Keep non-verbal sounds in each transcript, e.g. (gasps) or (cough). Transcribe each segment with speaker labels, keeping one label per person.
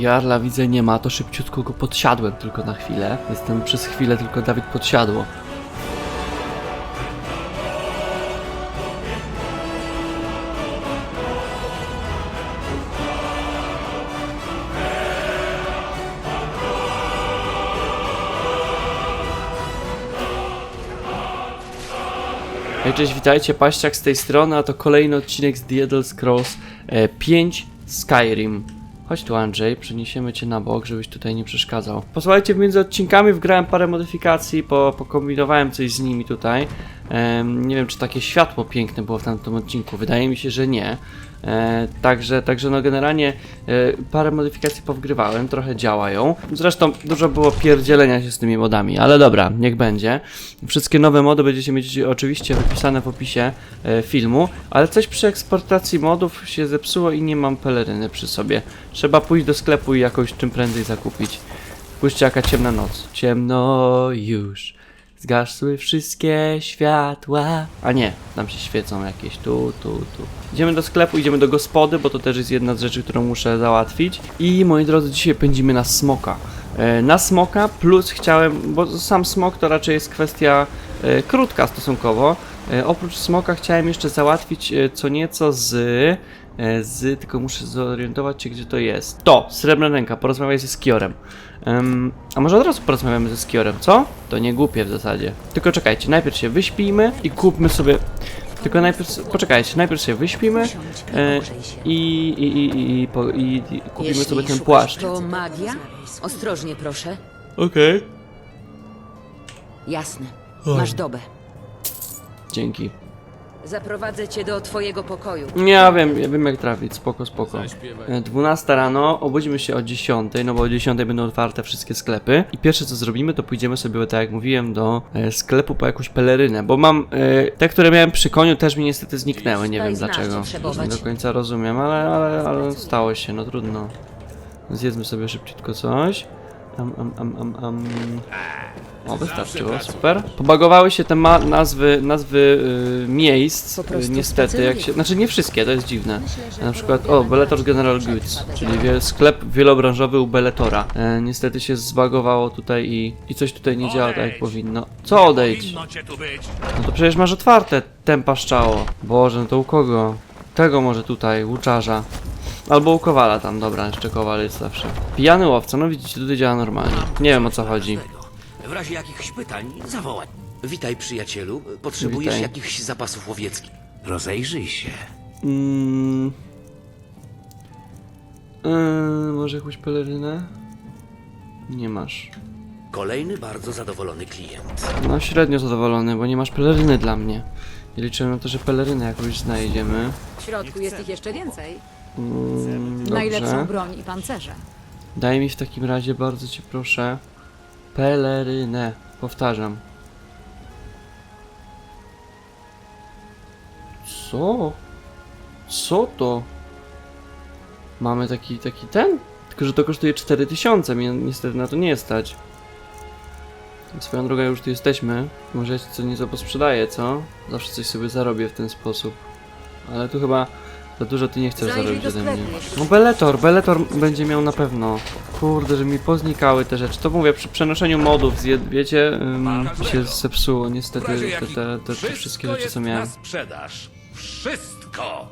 Speaker 1: Jarla widzę nie ma, to szybciutko go podsiadłem tylko na chwilę. Jestem przez chwilę tylko Dawid podsiadło. Hej, cześć, witajcie, Paściak z tej strony, a to kolejny odcinek z The Elder Scrolls e, 5 Skyrim. Chodź tu Andrzej, przeniesiemy cię na bok, żebyś tutaj nie przeszkadzał. Posłuchajcie, między odcinkami wgrałem parę modyfikacji, po, pokombinowałem coś z nimi tutaj. Nie wiem, czy takie światło piękne było w tamtym odcinku, wydaje mi się, że nie. E, także, także no generalnie e, parę modyfikacji powgrywałem, trochę działają. Zresztą dużo było pierdzielenia się z tymi modami, ale dobra, niech będzie. Wszystkie nowe mody będziecie mieć oczywiście wypisane w opisie e, filmu, ale coś przy eksportacji modów się zepsuło i nie mam peleryny przy sobie. Trzeba pójść do sklepu i jakoś czym prędzej zakupić. Spójrzcie jaka ciemna noc. Ciemno już. Zgasły wszystkie światła. A nie, tam się świecą jakieś tu, tu, tu. Idziemy do sklepu, idziemy do gospody, bo to też jest jedna z rzeczy, którą muszę załatwić. I moi drodzy, dzisiaj pędzimy na smoka. E, Na smoka plus chciałem, bo sam smok to raczej jest kwestia e, krótka stosunkowo. E, oprócz smoka chciałem jeszcze załatwić co nieco z z, tylko muszę zorientować się, gdzie to jest. To, srebrna ręka, porozmawiaj ze Skiorem. Em, a może od razu porozmawiamy ze Skiorem, co? To nie głupie w zasadzie. Tylko czekajcie, najpierw się wyśpijmy i kupmy sobie... Tylko najpierw, poczekajcie, najpierw się wyśpimy e, i, i, i, i, i, po, i, i kupimy
Speaker 2: Jeśli
Speaker 1: sobie ten płaszcz.
Speaker 2: To magia? Ostrożnie proszę.
Speaker 1: Okej.
Speaker 2: Jasne. Masz dobę.
Speaker 1: Dzięki.
Speaker 2: Zaprowadzę cię do twojego pokoju.
Speaker 1: Ja wiem, ja wiem jak trafić, spoko, spoko. E, 12 rano, obudzimy się o 10, no bo o 10 będą otwarte wszystkie sklepy. I pierwsze co zrobimy, to pójdziemy sobie, tak jak mówiłem, do e, sklepu po jakąś pelerynę, bo mam, e, te, które miałem przy koniu też mi niestety zniknęły, nie wiem dlaczego.
Speaker 2: co trzebować.
Speaker 1: Nie do końca rozumiem, ale, ale, ale stało się, no trudno. Zjedzmy sobie szybciutko coś. Am, am, am, am, am. O, wystarczyło, super. Pobagowały się te ma- nazwy, nazwy y, miejsc, y, niestety, jak się, znaczy nie wszystkie, to jest dziwne. Na przykład, o, Bellator General Goods, czyli wie, sklep wielobranżowy u Bellatora. E, niestety się zbagowało tutaj i, i coś tutaj nie działa tak jak powinno. Co odejdź? No to przecież masz otwarte, tempa szczało. Boże, no to u kogo? Tego może tutaj, łuczarza. Albo u Kowala tam, dobra, jeszcze Kowal jest zawsze. Pijany łowca, no widzicie, tutaj działa normalnie. Nie wiem o co chodzi.
Speaker 3: W razie jakichś pytań zawołaj. Witaj przyjacielu, potrzebujesz
Speaker 1: Witaj.
Speaker 3: jakichś zapasów łowieckich. Rozejrzyj się.
Speaker 1: Mm. Yy, może jakąś pelerynę? Nie masz.
Speaker 3: Kolejny bardzo zadowolony klient.
Speaker 1: No średnio zadowolony, bo nie masz peleryny dla mnie. I liczyłem na to, że pelerynę jakąś znajdziemy.
Speaker 4: W środku jest ich jeszcze więcej.
Speaker 1: Mm,
Speaker 4: Najlepszą
Speaker 1: dobrze.
Speaker 4: broń i pancerze.
Speaker 1: Daj mi w takim razie, bardzo cię proszę, pelerynę. Powtarzam. Co? Co to? Mamy taki, taki ten? Tylko, że to kosztuje 4000, mnie niestety na to nie stać. Swoją drogą już tu jesteśmy. Może ja ci co nieco posprzedaję, co? Zawsze coś sobie zarobię w ten sposób. Ale tu chyba za dużo ty nie chcesz
Speaker 2: Zajrzyj
Speaker 1: zarobić
Speaker 2: do
Speaker 1: ode mnie.
Speaker 2: sklepu,
Speaker 1: No Beletor, Beletor będzie miał na pewno. Kurde, że mi poznikały te rzeczy. To mówię, przy przenoszeniu modów, zje, wiecie, ym, się zepsuło
Speaker 5: W
Speaker 1: niestety
Speaker 5: razie
Speaker 1: te,
Speaker 5: jakich-
Speaker 1: te, te, te wszystkie rzeczy,
Speaker 5: jest
Speaker 1: co miałem.
Speaker 5: sprzedaż. Wszystko.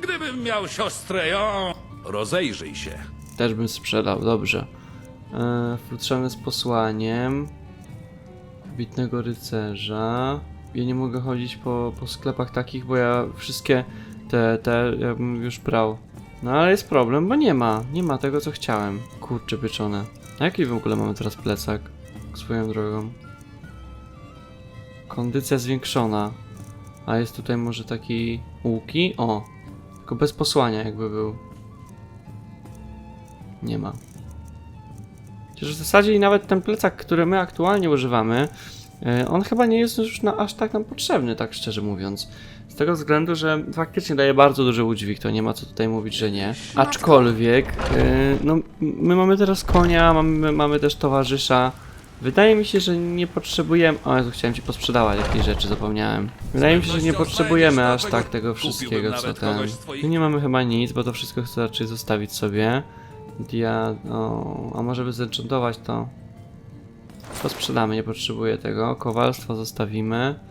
Speaker 5: Gdybym miał siostrę ją... Rozejrzyj się.
Speaker 1: Też bym sprzedał, dobrze. E, futrzane z posłaniem. Bitnego rycerza. Ja nie mogę chodzić po, po sklepach takich, bo ja wszystkie te, te, ja bym już brał. No ale jest problem, bo nie ma, nie ma tego co chciałem. Kurczę pieczone. Jaki w ogóle mamy teraz plecak? Swoją drogą. Kondycja zwiększona. A jest tutaj może taki łuki? O! Tylko bez posłania jakby był. Nie ma. Chociaż w zasadzie i nawet ten plecak, który my aktualnie używamy, e, on chyba nie jest już na, aż tak nam potrzebny, tak szczerze mówiąc. Z tego względu, że faktycznie daje bardzo duży udźwig, to nie ma co tutaj mówić, że nie. Aczkolwiek, e, no, my mamy teraz konia, mamy, mamy też towarzysza. Wydaje mi się, że nie potrzebujemy. O, Jezu, chciałem ci posprzedawać jakieś rzeczy, zapomniałem. Wydaje mi się, że nie potrzebujemy aż tak tego wszystkiego, co ten. Tu nie mamy chyba nic, bo to wszystko chcę raczej zostawić sobie. Dia... O, a może by zenchantować to? To sprzedamy, nie potrzebuję tego. Kowalstwo zostawimy.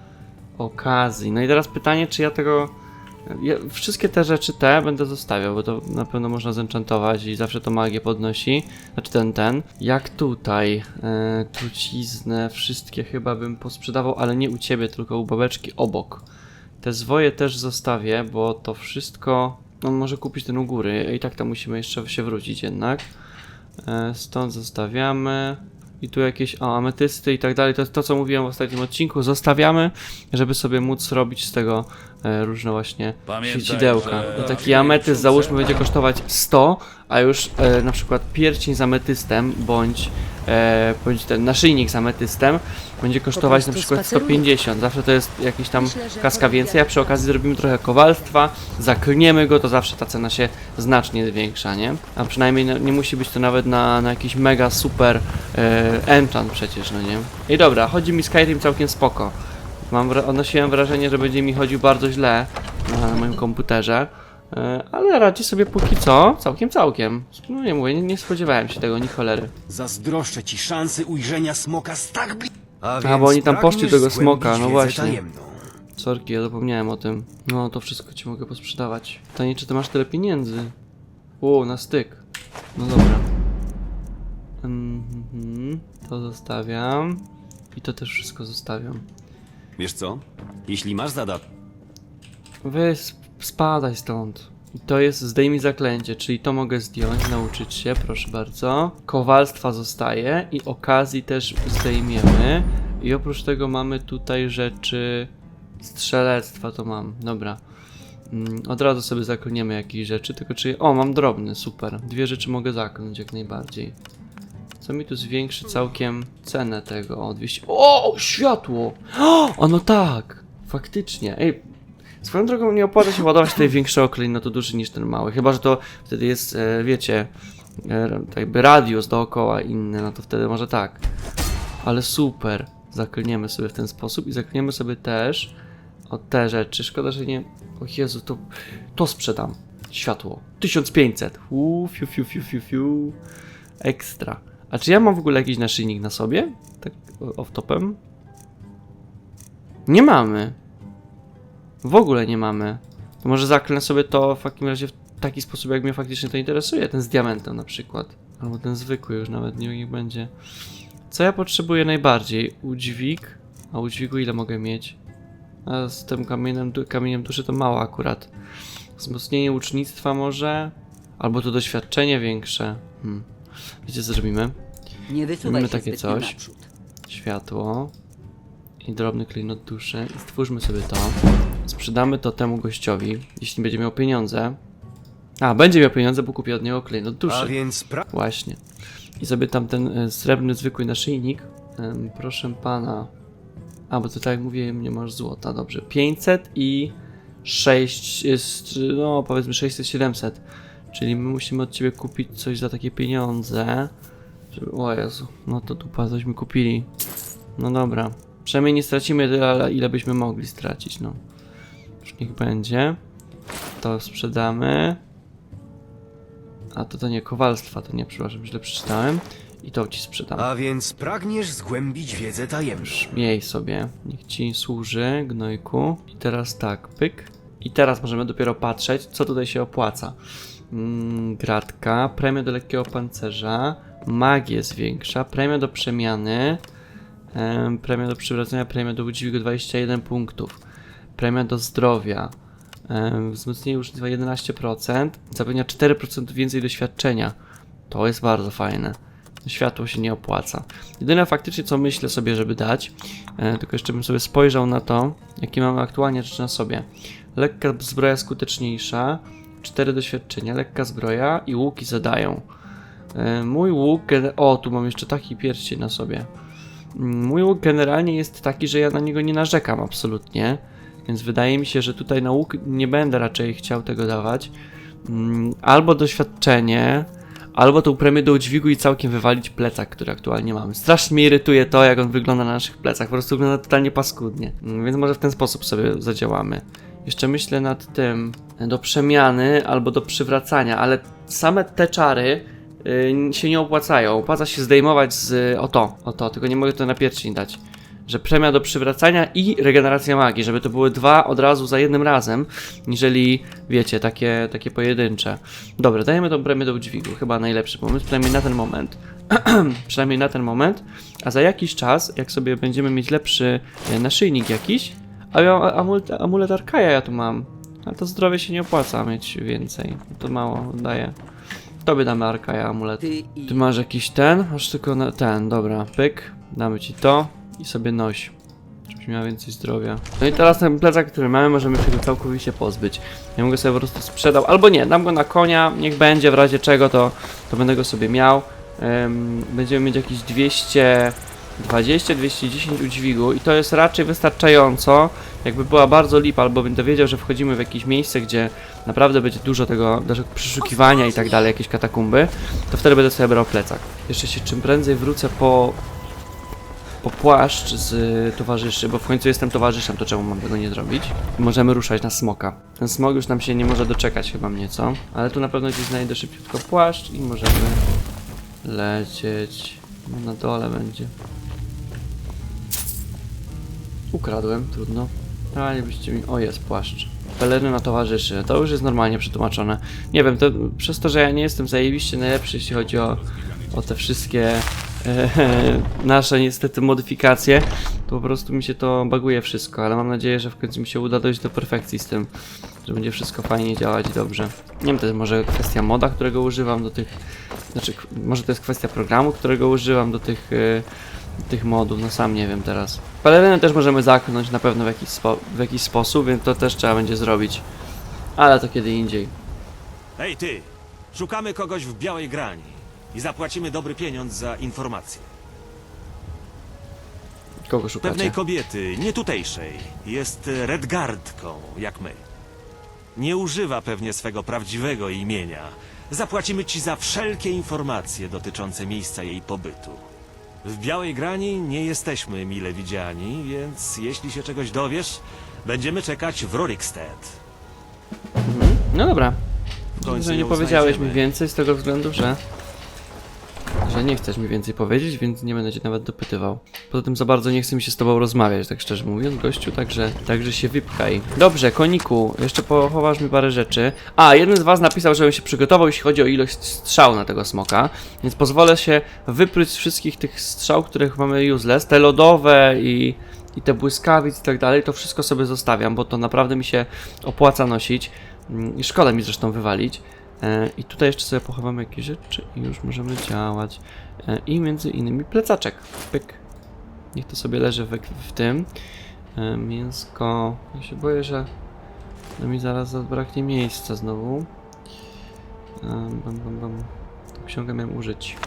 Speaker 1: Okazji. No i teraz pytanie, czy ja tego... Ja wszystkie te rzeczy te będę zostawiał, bo to na pewno można zenchantować i zawsze to magię podnosi. Znaczy ten, ten. Jak tutaj, e, truciznę, wszystkie chyba bym posprzedawał, ale nie u ciebie, tylko u babeczki obok. Te zwoje też zostawię, bo to wszystko... No może kupić ten u góry i tak tam musimy jeszcze się wrócić jednak. E, Stąd zostawiamy. I tu jakieś o, ametysty i tak dalej. To jest to, co mówiłem w ostatnim odcinku. Zostawiamy, żeby sobie móc robić z tego e, różne właśnie
Speaker 5: Pamiętaj,
Speaker 1: świecidełka.
Speaker 5: że-
Speaker 1: I taki ametyst załóżmy będzie kosztować 100, a już e, na przykład pierścień z ametystem bądź, e, ten naszyjnik z ametystem będzie kosztować na przykład
Speaker 2: spaceruję.
Speaker 1: 150. Zawsze to jest jakiś tam kaska więcej, a przy okazji zrobimy trochę kowalstwa, zaklniemy go, to zawsze ta cena się znacznie zwiększa, nie? A przynajmniej no, nie musi być to nawet na, na jakiś mega super e, enchant przecież, no nie? I dobra, chodzi mi Skyrim całkiem spoko. Mam, odnosiłem wrażenie, że będzie mi chodził bardzo źle na, na moim komputerze. E, Ale radzi sobie póki co całkiem, całkiem. No nie mówię, nie, nie spodziewałem się tego, ni cholery.
Speaker 6: Zazdroszczę ci szansy ujrzenia smoka z tak bli... A,
Speaker 1: A, bo oni tam poszli tego smoka, no właśnie.
Speaker 6: Tajemną.
Speaker 1: Sorki, ja zapomniałem o tym. No, to wszystko ci mogę posprzedawać. Pytanie, czy ty masz tyle pieniędzy? O, na styk. No dobra. Mhm, to zostawiam. I to też wszystko zostawiam.
Speaker 6: Wiesz co? Jeśli masz zada...
Speaker 1: Wy sp- spadaj stąd. I to jest zdejmij zaklęcie, czyli to mogę zdjąć, nauczyć się, proszę bardzo. Kowalstwa zostaje i okazji też zdejmiemy. I oprócz tego mamy tutaj rzeczy strzelectwa, to mam, dobra. Mm, Od razu sobie zaklniemy jakieś rzeczy, tylko czy... O, mam drobny, super. Dwie rzeczy mogę zaklnąć jak najbardziej. Co mi tu zwiększy całkiem cenę tego? O, 200... O, światło! (gasps) O, no tak! Faktycznie. Ej, Swoją drogą nie opłaca się ładować tutaj większego klejnotu duszy niż ten mały. Chyba, że to wtedy jest, e, wiecie, e, tak jakby radius dookoła inny, no to wtedy może tak. Ale super. Zaklniemy sobie w ten sposób i zaklniemy sobie też o te rzeczy. Szkoda, że nie... O Jezu, to, to sprzedam. Światło. 1500. Uuu, fiu, fiu, fiu, fiu, fiu. Ekstra. A czy ja mam w ogóle jakiś naszyjnik na sobie? Tak off-topem? Nie mamy. W ogóle nie mamy. To może zaklnę sobie to w takim razie w taki sposób, jak mnie faktycznie to interesuje. Ten z diamentem na przykład. Albo ten zwykły już nawet, nie niech będzie. Co ja potrzebuję najbardziej? Udźwig. A udźwigu ile mogę mieć? A z tym kamieniem, kamieniem duszy to mało akurat. Wzmocnienie ucznictwa może? Albo to doświadczenie większe. Hmm. Wiecie co zrobimy?
Speaker 2: Nie się
Speaker 1: takie coś. światło i drobny klejnot duszy i stwórzmy sobie to. Sprzedamy to temu gościowi, jeśli będzie miał pieniądze. A, będzie miał pieniądze, bo kupię od niego klejnot
Speaker 6: A
Speaker 1: duszy.
Speaker 6: więc pra...
Speaker 1: Właśnie. I sobie tam ten e, srebrny, zwykły naszyjnik. Em, proszę pana. A, bo ty tak jak mówiłem, nie masz złota. Dobrze. 500 i 6 jest, no powiedzmy 600-700. Czyli my musimy od ciebie kupić coś za takie pieniądze. Żeby, o Jezu, no to dupa, coś mi kupili. No dobra. Przynajmniej nie stracimy tyle, ile byśmy mogli stracić, no. Niech będzie. To sprzedamy. A to to nie kowalstwa, to nie, przepraszam, źle przeczytałem. I to ci sprzedam.
Speaker 6: A więc pragniesz zgłębić wiedzę tajemną.
Speaker 1: Miej sobie, niech ci służy, gnojku. I teraz tak, pyk. I teraz możemy dopiero patrzeć, co tutaj się opłaca. Mm, gratka, premia do lekkiego pancerza, magię zwiększa, premia do przemiany, em, premia do przywracania, premia do udźwigu 21 punktów, premia do zdrowia, wzmocnienie uczestnictwa 11%, zapewnia 4% więcej doświadczenia. To jest bardzo fajne. Światło się nie opłaca. Jedyne faktycznie co myślę sobie, żeby dać, e, tylko jeszcze bym sobie spojrzał na to, jakie mamy aktualnie rzeczy na sobie. Lekka zbroja skuteczniejsza, 4 doświadczenia, lekka zbroja i łuki zadają. E, mój łuk, o tu mam jeszcze taki pierścień na sobie. Mój łuk generalnie jest taki, że ja na niego nie narzekam absolutnie, więc wydaje mi się, że tutaj na łuk nie będę raczej chciał tego dawać. Mm, Albo doświadczenie, albo tą premię do udźwigu i całkiem wywalić plecak, który aktualnie mamy. Strasznie mnie irytuje to, jak on wygląda na naszych plecach, po prostu wygląda totalnie paskudnie. Mm, Więc może w ten sposób sobie zadziałamy. Jeszcze myślę nad tym, do przemiany albo do przywracania, ale same te czary y, się nie opłacają. Opłaca się zdejmować z o to, o to, tylko nie mogę to na pierścień dać. Że premia do przywracania i regeneracja magii, żeby to były dwa od razu za jednym razem, niżeli, wiecie, takie, takie pojedyncze. Dobra, dajemy tą premię do udźwigu, chyba najlepszy pomysł, przynajmniej na ten moment. (clears throat) przynajmniej na ten moment, a za jakiś czas, jak sobie będziemy mieć lepszy e, naszyjnik jakiś, a ja mam amulet, amulet Arkaja ja tu mam, ale to zdrowie się nie opłaca mieć więcej, to mało daje. Tobie damy Arkaja amulet.
Speaker 2: Ty
Speaker 1: masz jakiś ten? Masz tylko na ten, dobra, pyk, damy ci to i sobie noś. Żebyś miała więcej zdrowia. No i teraz ten plecak, który mamy, możemy się go całkowicie pozbyć. Ja bym go sobie po prostu sprzedał, albo nie, dam go na konia, niech będzie, w razie czego to, to będę go sobie miał. Ym, będziemy mieć jakieś 220-210 udźwigu i to jest raczej wystarczająco. Jakby była bardzo lipa, albo będę wiedział, że wchodzimy w jakieś miejsce, gdzie naprawdę będzie dużo tego, przeszukiwania i tak dalej, jakieś katakumby, to wtedy będę sobie brał plecak. Jeszcze się czym prędzej wrócę po po płaszcz z towarzyszy, bo w końcu jestem towarzyszem, to czemu mam tego nie zrobić? Możemy ruszać na smoka. Ten smok już nam się nie może doczekać chyba mnie, co? Ale tu na pewno gdzieś znajdę szybciutko płaszcz i możemy lecieć. No na dole będzie. Ukradłem, trudno. Ale byście mi... O, jest płaszcz. Peleryna towarzyszy. To już jest normalnie przetłumaczone. Nie wiem, to przez to, że ja nie jestem zajebiście najlepszy, jeśli chodzi o, o te wszystkie (laughs) nasze niestety modyfikacje, to po prostu mi się to baguje wszystko, ale mam nadzieję, że w końcu mi się uda dojść do perfekcji z tym, że będzie wszystko fajnie działać dobrze. Nie wiem, to jest może kwestia moda, którego używam do tych, znaczy może to jest kwestia programu, którego używam do tych, e, tych modów, no sam nie wiem teraz. Pelerynę też możemy zaknąć na pewno w jakiś, w jakiś sposób, więc to też trzeba będzie zrobić. Ale to kiedy indziej.
Speaker 6: Hej ty, szukamy kogoś w białej grani i zapłacimy dobry pieniądz za informację.
Speaker 1: Kogo szukacie?
Speaker 6: Pewnej kobiety, nie tutejszej, jest Redgardką, jak my. Nie używa pewnie swego prawdziwego imienia. Zapłacimy ci za wszelkie informacje dotyczące miejsca jej pobytu. W białej grani nie jesteśmy mile widziani, więc jeśli się czegoś dowiesz, będziemy czekać w Rorikstead.
Speaker 1: No dobra.
Speaker 6: W końcu
Speaker 1: że nie
Speaker 6: ją
Speaker 1: powiedziałeś mi
Speaker 6: znajdziemy.
Speaker 1: więcej z tego względu, że że nie chcesz mi więcej powiedzieć, więc nie będę cię nawet dopytywał. Poza tym za bardzo nie chce mi się z tobą rozmawiać, tak szczerze mówiąc, gościu, także, także się wypchaj. Dobrze, koniku, jeszcze pochowasz mi parę rzeczy. A, jeden z was napisał, żebym się przygotował, jeśli chodzi o ilość strzał na tego smoka, więc pozwolę się wypryć wszystkich tych strzał, których mamy useless, te lodowe i i te błyskawic i tak dalej, to wszystko sobie zostawiam, bo to naprawdę mi się opłaca nosić Mm, szkoda mi zresztą wywalić. E, I tutaj jeszcze sobie pochowamy jakieś rzeczy i już możemy działać. E, I między innymi plecaczek. Pyk. Niech to sobie leży w, w tym. E, Mięsko. Ja się boję, że no mi zaraz zabraknie miejsca znowu. Bam, bam, bam. Tą książkę miałem użyć.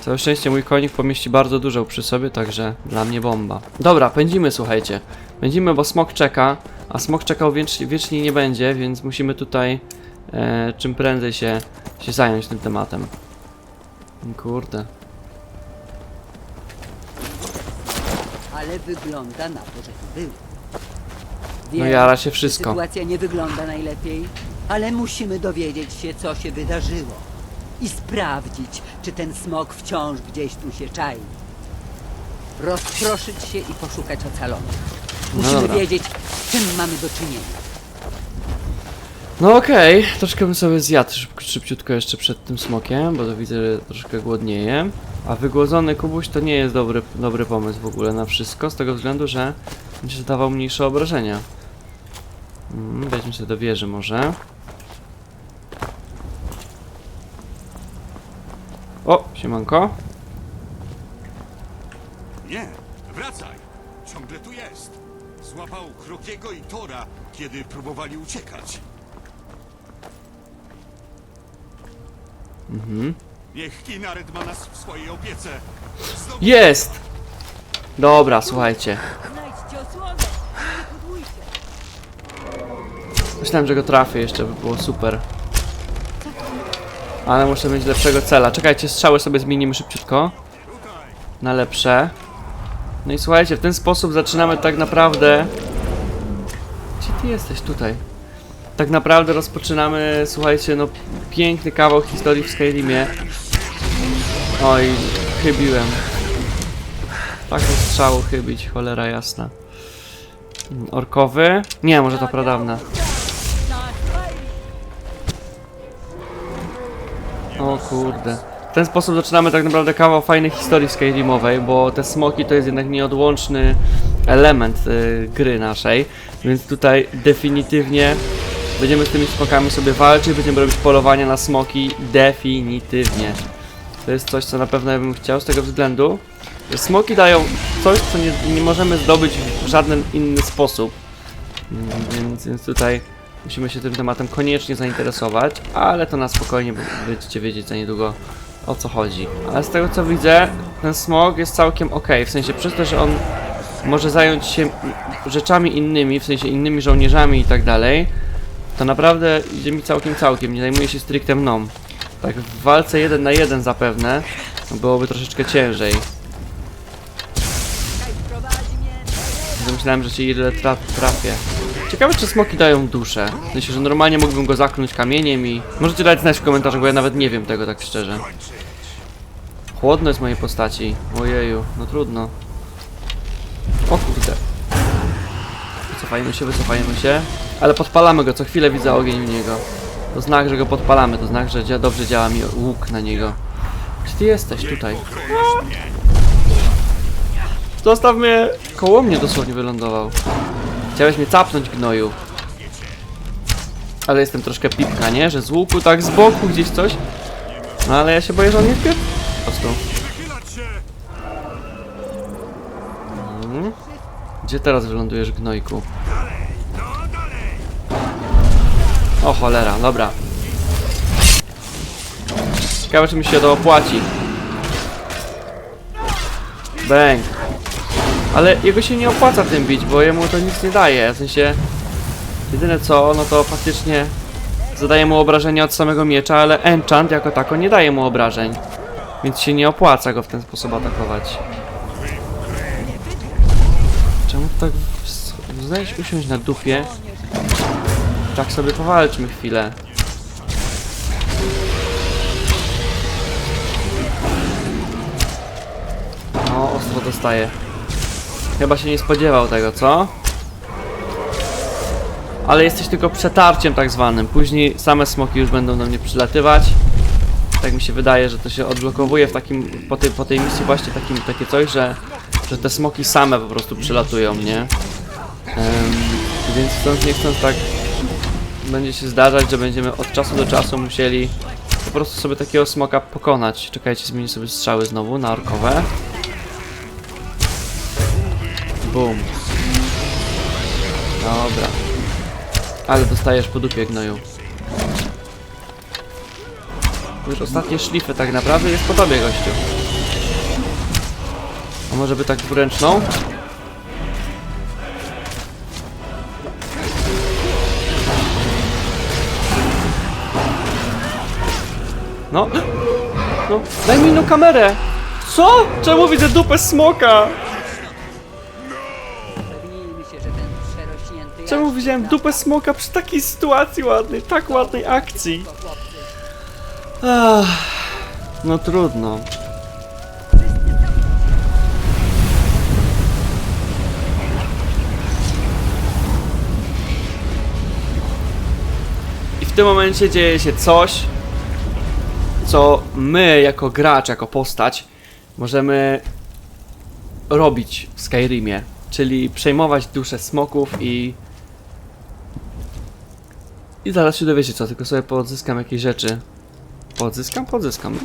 Speaker 1: Całe szczęście mój konik pomieści bardzo dużo przy sobie, także dla mnie bomba. Dobra, pędzimy, słuchajcie. Pędzimy, bo smok czeka, a smok czekał wiecznie, wiecznie nie będzie, więc musimy tutaj e, czym prędzej się, się zająć tym tematem. Kurde.
Speaker 7: Ale wygląda na to, że tu był.
Speaker 1: No
Speaker 7: Wiem,
Speaker 1: jara się wszystko.
Speaker 7: Sytuacja nie wygląda najlepiej, ale musimy dowiedzieć się, co się wydarzyło. I sprawdzić, czy ten smok wciąż gdzieś tu się czai. Rozproszyć się i poszukać ocalonych. Musimy
Speaker 1: No dobra.
Speaker 7: wiedzieć, z czym mamy do czynienia.
Speaker 1: No okej, troszkę bym sobie zjadł szyb, szybciutko jeszcze przed tym smokiem, bo to widzę, że troszkę głodnieje. A wygłodzony kubuś to nie jest dobry, dobry pomysł w ogóle na wszystko, z tego względu, że będzie zadawał mniejsze obrażenia. Mm, weźmy sobie do wieży może. O, siemanko.
Speaker 8: Nie, Złapał Krokiego i Tora, kiedy próbowali uciekać.
Speaker 1: Mhm.
Speaker 8: Niech Kinaret ma nas w swojej opiece. Znowu
Speaker 1: Jest! Dobra, słuchajcie.
Speaker 7: Znajdźcie osłonę! Nie pudłujcie!
Speaker 1: Myślałem, że go trafię jeszcze, by było super. Ale muszę mieć lepszego cela. Czekajcie, strzały sobie zmienimy szybciutko. Na lepsze. No i słuchajcie, w ten sposób zaczynamy tak naprawdę... Jesteś? Tutaj. tak naprawdę rozpoczynamy, słuchajcie, no piękny kawał historii w Skyrimie. Oj, chybiłem. Tak strzału chybić, cholera jasna. Orkowy? Nie, może to pradawna. O kurde. W ten sposób zaczynamy tak naprawdę kawał fajnej historii Skyrimowej, bo te smoki to jest jednak nieodłączny element y, gry naszej, więc tutaj definitywnie będziemy z tymi smokami sobie walczyć, będziemy robić polowania na smoki definitywnie. To jest coś, co na pewno ja bym chciał z tego względu, że smoki dają coś, co nie, nie możemy zdobyć w żaden inny sposób. Mm, Więc, więc tutaj musimy się tym tematem koniecznie zainteresować, ale to na spokojnie będziecie wiedzieć za niedługo o co chodzi. Ale z tego co widzę, ten smog jest całkiem ok, w sensie przez to, że on może zająć się rzeczami innymi, w sensie innymi żołnierzami i tak dalej, to naprawdę idzie mi całkiem całkiem, nie zajmuje się stricte mną. Tak w walce jeden na jeden zapewne byłoby troszeczkę ciężej. Myślałem, że cię ile tra trafię. Ciekawe, czy smoki dają duszę. Sensie, że normalnie mógłbym go zaknąć kamieniem i... Możecie dać znać w komentarzach, bo ja nawet nie wiem tego tak szczerze. Chłodno jest mojej postaci. Ojeju, no trudno. O kurde. Wycofajmy się, wycofajmy się. Ale podpalamy go, co chwilę widzę ogień u niego. To znak, że go podpalamy, to znak, że dobrze działa mi łuk na niego. Gdzie ty jesteś? Tutaj. Zostaw mnie! Koło mnie dosłownie wylądował. Chciałeś mnie capnąć, gnoju. Ale jestem troszkę pipka, nie? Że z łuku tak z boku gdzieś coś. No ale ja się boję, że on nie wpie... Gdzie teraz wylądujesz, gnojku? O cholera, dobra. Ciekawe, czy mi się to opłaci. Bang. Ale jego się nie opłaca tym bić, bo jemu to nic nie daje. W sensie, jedyne co, no to faktycznie zadaje mu obrażenia od samego miecza, ale enchant jako tako nie daje mu obrażeń. Więc się nie opłaca go w ten sposób atakować. Tak znajdź usiąść na dupie? Tak sobie powalczmy chwilę. No, ostro dostaje. Chyba się nie spodziewał tego, co? Ale jesteś tylko przetarciem tak zwanym. Później same smoki już będą do mnie przylatywać. Tak mi się wydaje, że to się odblokowuje w takim, po tej, po tej misji właśnie takim, takie coś, że, że te smoki same po prostu przylatują, nie? Em, więc chcąc nie chcąc tak będzie się zdarzać, że będziemy od czasu do czasu musieli po prostu sobie takiego smoka pokonać. Czekajcie, zmienię sobie strzały znowu na orkowe. Boom. Dobra. Ale dostajesz po dupie gnoju. Już ostatnie szlify tak naprawdę jest po tobie, gościu. Może by tak dwuręczną? No. No, daj mi inną kamerę! Co? Czemu widzę dupę smoka? Czemu widziałem dupę smoka przy takiej sytuacji ładnej, tak ładnej akcji? Ach, no trudno. Tym momencie dzieje się coś, co my jako gracz, jako postać możemy robić w Skyrimie, czyli przejmować duszę smoków i i zaraz się dowiecie co, tylko sobie poodzyskam jakieś rzeczy. Poodzyskam? Poodzyskam.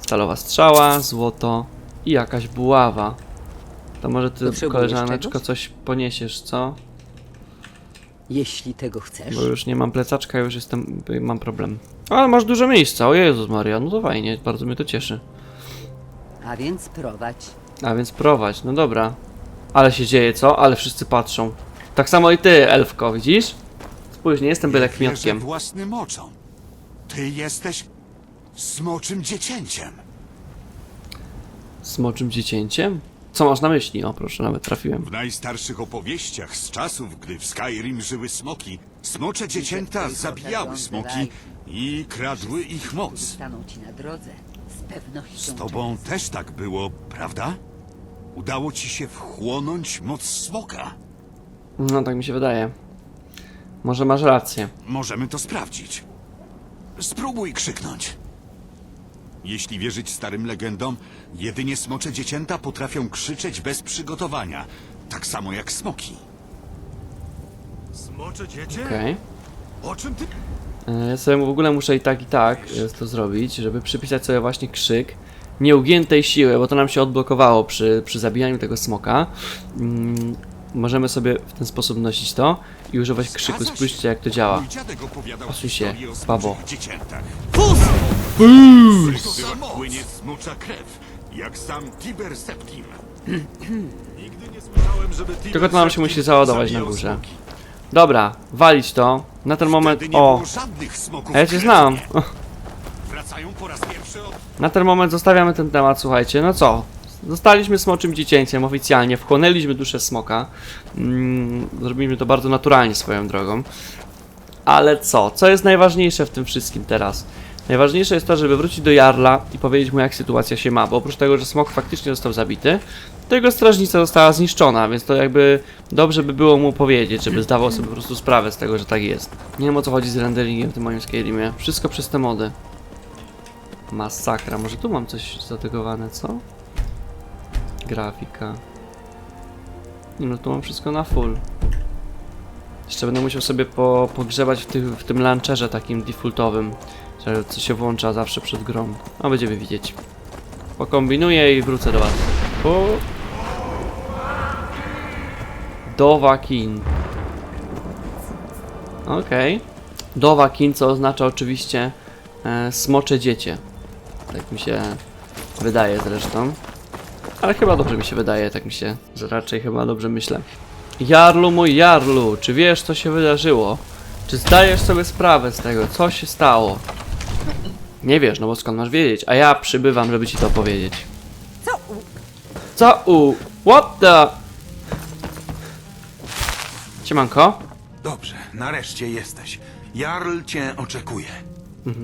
Speaker 1: Stalowa strzała, złoto i jakaś buława. To może ty,
Speaker 7: Potrzebujesz
Speaker 1: koleżaneczko,
Speaker 7: czegoś?
Speaker 1: coś poniesiesz, co?
Speaker 7: Jeśli tego chcesz.
Speaker 1: Bo już nie mam plecaczka, już jestem, mam problem. Ale masz dużo miejsca, o Jezus Maria, no to fajnie, bardzo mnie to cieszy.
Speaker 7: A więc prowadź.
Speaker 1: A więc prowadź, no dobra. Ale się dzieje, co? Ale wszyscy patrzą. Tak samo i ty, elfko, widzisz? Spójrz, nie jestem byle kmiotkiem.
Speaker 8: własnym oczom. Ty jesteś smoczym dziecięciem.
Speaker 1: Smoczym dziecięciem? Co masz na myśli? O, proszę, nawet trafiłem.
Speaker 8: W najstarszych opowieściach z czasów, gdy w Skyrim żyły smoki, smocze dziecięta zabijały smoki i kradły ich moc.
Speaker 7: Staną ci na drodze. Z pewnością.
Speaker 8: Z tobą też tak było, prawda? Udało ci się wchłonąć moc smoka.
Speaker 1: No, tak mi się wydaje. Może masz rację.
Speaker 8: Możemy to sprawdzić. Spróbuj krzyknąć. Jeśli wierzyć starym legendom, jedynie smocze dziecięta potrafią krzyczeć bez przygotowania. Tak samo jak smoki. Smocze dziecię?
Speaker 1: Okej.
Speaker 8: O czym ty...
Speaker 1: E, Ja sobie w ogóle muszę i tak, i tak e, to zrobić, żeby przypisać sobie właśnie krzyk nieugiętej siły, bo to nam się odblokowało przy, przy zabijaniu tego smoka. Mm, możemy sobie w ten sposób nosić to i używać krzyku. Spójrzcie jak to działa.
Speaker 8: Mój dziadek opowiadał
Speaker 1: Pasuj się,
Speaker 8: historię o
Speaker 1: babo.
Speaker 8: smoczych dzieciętach. Fus! Których płynie smocza krew, jak sam Tiber Septim. Nigdy nie słyszałem, żeby Tiber
Speaker 1: Tylko to nam się
Speaker 8: Septim
Speaker 1: musi załadować na
Speaker 8: zabijał
Speaker 1: górze.
Speaker 8: smoki.
Speaker 1: Dobra, walić to. Na ten moment.
Speaker 8: Wtedy nie
Speaker 1: O!
Speaker 8: było żadnych smoków
Speaker 1: A ja cię znam.
Speaker 8: Wracają po raz pierwszy od...
Speaker 1: Na ten moment zostawiamy ten temat, słuchajcie. No co? Zostaliśmy smoczym dziecięciem oficjalnie, wchłonęliśmy duszę smoka. Mm, zrobiliśmy to bardzo naturalnie swoją drogą. Ale co? Co jest najważniejsze w tym wszystkim teraz? Najważniejsze jest to, żeby wrócić do Jarla i powiedzieć mu, jak sytuacja się ma, bo oprócz tego, że smok faktycznie został zabity, to jego strażnica została zniszczona, więc to jakby dobrze by było mu powiedzieć, żeby zdawał sobie po prostu sprawę z tego, że tak jest. Nie wiem o co chodzi z renderingiem w tym moim Skyrimie. Wszystko przez te mody. Masakra. Może tu mam coś zategowane, co? Grafika. No, tu mam wszystko na full. Jeszcze będę musiał sobie po, pogrzebać w, tych, w tym launcherze takim defaultowym, co się włącza zawsze przed grą. No będziemy widzieć. Pokombinuję i wrócę do was. O. Dowakin. Okej. Dowakin, co oznacza oczywiście e, smocze dziecię. Tak mi się wydaje zresztą. Ale chyba dobrze mi się wydaje, tak mi się, że raczej chyba dobrze myślę. Jarlu mój Jarlu, czy wiesz co się wydarzyło? Czy zdajesz sobie sprawę z tego, co się stało? Nie wiesz, no bo skąd masz wiedzieć, a ja przybywam, żeby ci to powiedzieć.
Speaker 7: Co? u-
Speaker 1: Co u? What the? Siemanko?
Speaker 9: Dobrze, nareszcie jesteś. Jarl cię oczekuje.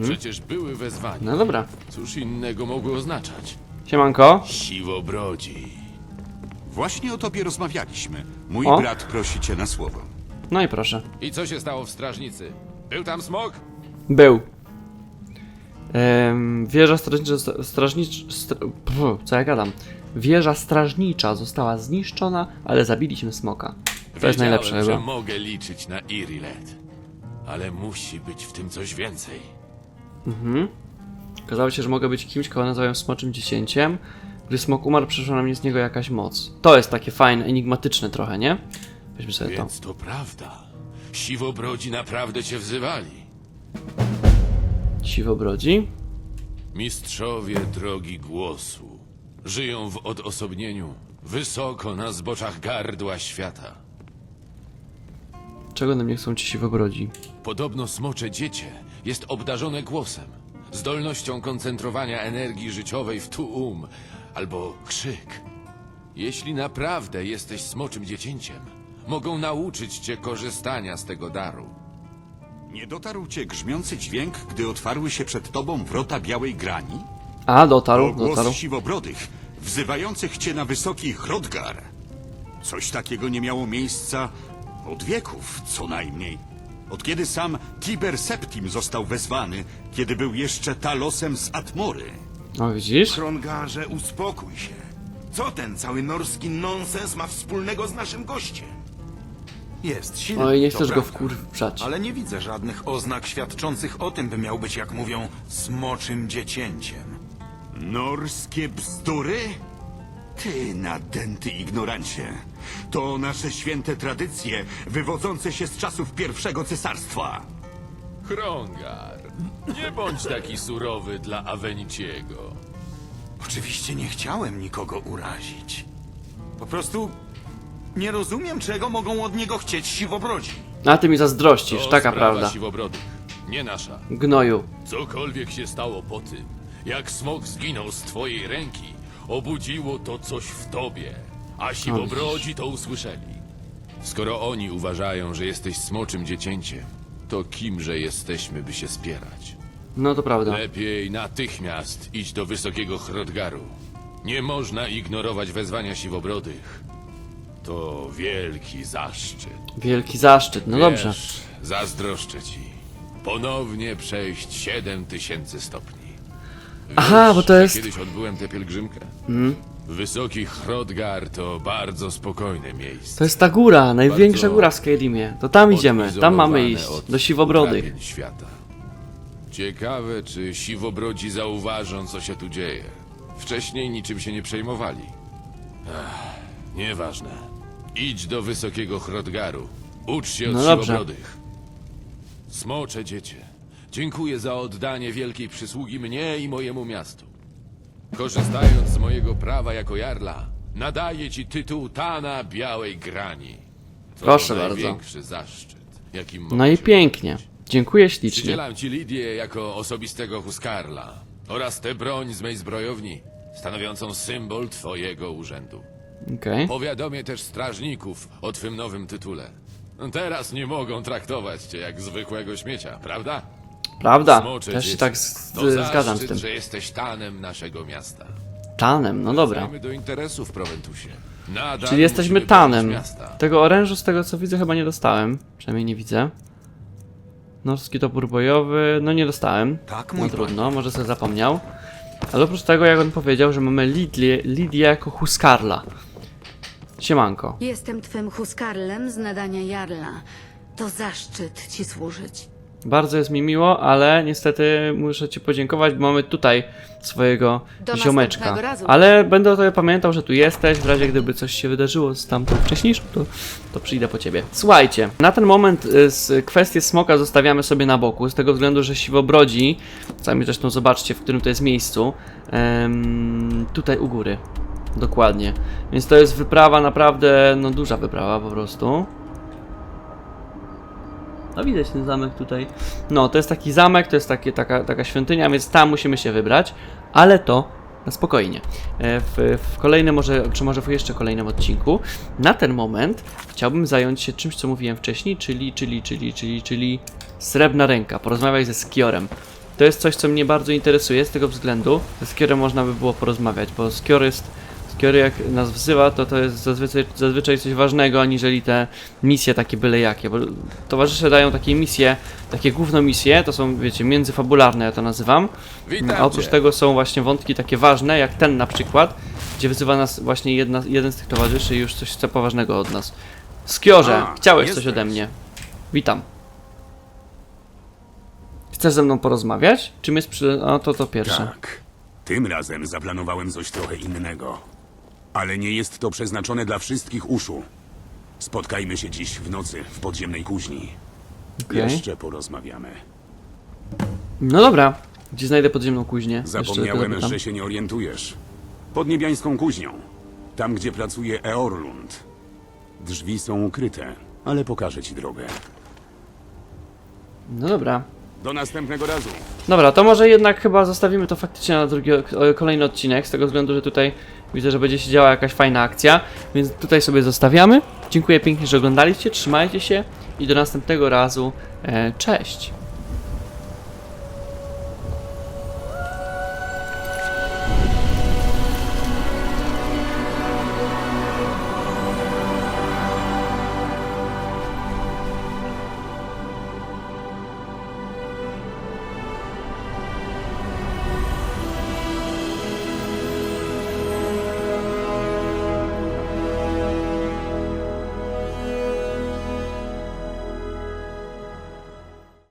Speaker 5: Przecież były wezwania.
Speaker 1: No dobra.
Speaker 5: Cóż innego mogły oznaczać?
Speaker 1: Siemanko?
Speaker 5: Siwobrodzi.
Speaker 8: Właśnie o tobie rozmawialiśmy. Mój
Speaker 1: O.
Speaker 8: brat prosi cię na słowo.
Speaker 1: No i proszę.
Speaker 5: I co się stało w strażnicy? Był tam smok?
Speaker 1: Był. Wieża strażnicza, strażnicz, stra, pfu, co ja gadam? Wieża strażnicza została zniszczona, ale zabiliśmy smoka. To jest najlepsze
Speaker 5: że
Speaker 1: chyba.
Speaker 5: mogę liczyć na Irilet. Ale musi być w tym coś więcej.
Speaker 1: Okazało się, że mogę być kimś, kogo nazywają smoczym dziecięciem. Gdy smok umarł, przyszła na mnie z niego jakaś moc. To jest takie fajne, enigmatyczne trochę, nie? Weźmy sobie to.
Speaker 5: Więc to prawda. Siwobrodzi naprawdę cię wzywali.
Speaker 1: Siwobrodzi.
Speaker 5: Mistrzowie drogi głosu. Żyją w odosobnieniu, wysoko na zboczach gardła świata.
Speaker 1: Czego na mnie chcą ci siwobrodzi?
Speaker 5: Podobno smocze dziecię jest obdarzone głosem, zdolnością koncentrowania energii życiowej w tuum albo krzyk. Jeśli naprawdę jesteś smoczym dziecięciem, mogą nauczyć cię korzystania z tego daru.
Speaker 8: Nie dotarł cię grzmiący dźwięk, gdy otwarły się przed tobą wrota białej grani?
Speaker 1: A,
Speaker 8: To
Speaker 1: dotarł,
Speaker 8: głos
Speaker 1: dotarł.
Speaker 8: siwobrodych, wzywających cię na wysoki Hrodgar. Coś takiego nie miało miejsca od wieków, co najmniej. Od kiedy sam Tiber Septim został wezwany, kiedy był jeszcze Talosem z Atmory.
Speaker 1: O, widzisz?
Speaker 9: Krongarze, uspokój się. Co ten cały norski nonsens ma wspólnego z naszym gościem? Jest silny,
Speaker 1: Oj, nie
Speaker 9: to
Speaker 1: chcesz go
Speaker 9: prawda.
Speaker 1: wkurczać.
Speaker 9: Ale nie widzę żadnych oznak świadczących o tym, by miał być, jak mówią, smoczym dziecięciem.
Speaker 8: Norskie bzdury? Ty, nadęty ignorancie. To nasze święte tradycje, wywodzące się z czasów pierwszego cesarstwa.
Speaker 5: Chrongar, nie bądź taki surowy dla Aveniciego.
Speaker 9: Oczywiście nie chciałem nikogo urazić. Po prostu nie rozumiem, czego mogą od niego chcieć siwobrodzi.
Speaker 1: A ty mi zazdrościsz,
Speaker 5: To
Speaker 1: taka
Speaker 5: sprawa
Speaker 1: prawda.
Speaker 5: Siwobrodych, nie nasza.
Speaker 1: Gnoju.
Speaker 5: Cokolwiek się stało po tym, jak smok zginął z twojej ręki, obudziło to coś w tobie, a siwobrodzi to usłyszeli. Skoro oni uważają, że jesteś smoczym dziecięciem, to kimże jesteśmy, by się spierać?
Speaker 1: No to prawda.
Speaker 5: Lepiej natychmiast idź do wysokiego Hrodgaru. Nie można ignorować wezwania siwobrodych. To wielki zaszczyt.
Speaker 1: Wielki zaszczyt, no dobrze.
Speaker 5: Wiesz, zazdroszczę ci. Ponownie przejść 7 tysięcy stopni.
Speaker 1: Aha,
Speaker 5: Wiesz,
Speaker 1: bo to
Speaker 5: że
Speaker 1: jest-
Speaker 5: Kiedyś odbyłem tę pielgrzymkę. Wysoki Hrodgar to bardzo spokojne miejsce.
Speaker 1: To jest ta góra, największa
Speaker 5: Bardzo
Speaker 1: góra w Skyrimie. To tam idziemy, tam mamy
Speaker 5: Odizolowane
Speaker 1: iść,
Speaker 5: od
Speaker 1: do Siwobrodych.
Speaker 5: utrapień świata. Ciekawe, czy siwobrodzi zauważą, co się tu dzieje. Wcześniej niczym się nie przejmowali. Ach, nieważne. Idź do wysokiego Hrodgaru. Ucz się od
Speaker 1: No dobrze.
Speaker 5: siwobrodych. Smocze dziecię, dziękuję za oddanie wielkiej przysługi mnie i mojemu miastu. Korzystając z mojego prawa jako jarla, nadaję ci tytuł Tana Białej Grani. To
Speaker 1: Proszę bardzo.
Speaker 5: największy zaszczyt, jakim
Speaker 1: No i pięknie. Dziękuję ślicznie.
Speaker 5: Przydzielam ci Lidię jako osobistego huskarla oraz tę broń z mej zbrojowni, stanowiącą symbol twojego urzędu.
Speaker 1: Okej.
Speaker 5: Powiadomię też strażników o twym nowym tytule. Teraz nie mogą traktować cię jak zwykłego śmiecia, prawda?
Speaker 1: Prawda,
Speaker 5: Smocze
Speaker 1: też się
Speaker 5: dzieci.
Speaker 1: tak z,
Speaker 5: To
Speaker 1: zgadzam z
Speaker 5: zaszczyt,
Speaker 1: tym.
Speaker 5: że jesteś tanem naszego miasta.
Speaker 1: Tanem, no dobra.
Speaker 5: Wracajmy do interesów, Proventusie. Nadal
Speaker 1: Czyli jesteśmy
Speaker 5: musimy bronić
Speaker 1: tanem.
Speaker 5: Miasta.
Speaker 1: Tego orężu, z tego co widzę, chyba nie dostałem. Przynajmniej nie widzę. Norski topór bojowy, no nie dostałem.
Speaker 9: Tak,
Speaker 1: No
Speaker 9: mój
Speaker 1: trudno, może sobie zapomniał. Ale oprócz tego, jak on powiedział, że mamy Lidię, Lidię jako huskarla. Siemanko.
Speaker 10: Jestem twym huskarlem z nadania Jarla. To zaszczyt ci służyć.
Speaker 1: Bardzo jest mi miło, ale niestety muszę ci podziękować, bo mamy tutaj swojego
Speaker 10: Do
Speaker 1: ziomeczka.
Speaker 10: następnego razu.
Speaker 1: Ale będę o tobie pamiętał, że tu jesteś, w razie gdyby coś się wydarzyło z tamtą wcześniejszą, to, to przyjdę po ciebie. Słuchajcie, na ten moment y, z kwestię smoka zostawiamy sobie na boku, z tego względu, że siwobrodzi, sami zresztą zobaczcie, w którym to jest miejscu, em, tutaj u góry. Dokładnie. Więc to jest wyprawa naprawdę, no duża wyprawa po prostu. No widać ten zamek tutaj. No, to jest taki zamek, to jest takie, taka, taka świątynia, więc tam musimy się wybrać, ale to na spokojnie. E, W, w kolejnym, może, czy może w jeszcze kolejnym odcinku. Na ten moment chciałbym zająć się czymś, co mówiłem wcześniej, czyli, czyli, czyli, czyli, czyli srebrna ręka. Porozmawiać ze Skiorem. To jest coś, co mnie bardzo interesuje z tego względu. Ze Skiorem można by było porozmawiać, bo Skior jest Skoro jak nas wzywa, to to jest zazwyczaj, zazwyczaj coś ważnego, aniżeli te misje takie byle jakie, bo towarzysze dają takie misje, takie główne misje, to są, wiecie, międzyfabularne ja to nazywam,
Speaker 5: Witam
Speaker 1: a oprócz
Speaker 5: cię.
Speaker 1: tego są właśnie wątki takie ważne, jak ten na przykład, gdzie wyzywa nas właśnie jedna, jeden z tych towarzyszy i już coś chce poważnego od nas. Skiorze,
Speaker 9: A,
Speaker 1: chciałeś
Speaker 9: jesteś.
Speaker 1: coś ode mnie. Witam. Chcesz ze mną porozmawiać? Czym jest przy... A to to pierwsze.
Speaker 11: Tak. Tym razem zaplanowałem coś trochę innego. Ale nie jest to przeznaczone dla wszystkich uszu. Spotkajmy się dziś w nocy w podziemnej kuźni.
Speaker 1: Okej.
Speaker 11: Jeszcze porozmawiamy.
Speaker 1: No dobra. Gdzie znajdę podziemną kuźnię? Jeszcze tylko
Speaker 11: Zapomniałem,
Speaker 1: zapytam.
Speaker 11: że się nie orientujesz. Pod niebiańską kuźnią. Tam, gdzie pracuje Eorlund. Drzwi są ukryte, ale pokażę ci drogę.
Speaker 1: No dobra.
Speaker 11: Do następnego razu.
Speaker 1: Dobra, to może jednak chyba zostawimy to faktycznie na drugi, kolejny odcinek, z tego względu, że tutaj widzę, że będzie się działa jakaś fajna akcja, więc tutaj sobie zostawiamy. Dziękuję pięknie, że oglądaliście, trzymajcie się i do następnego razu. E, cześć!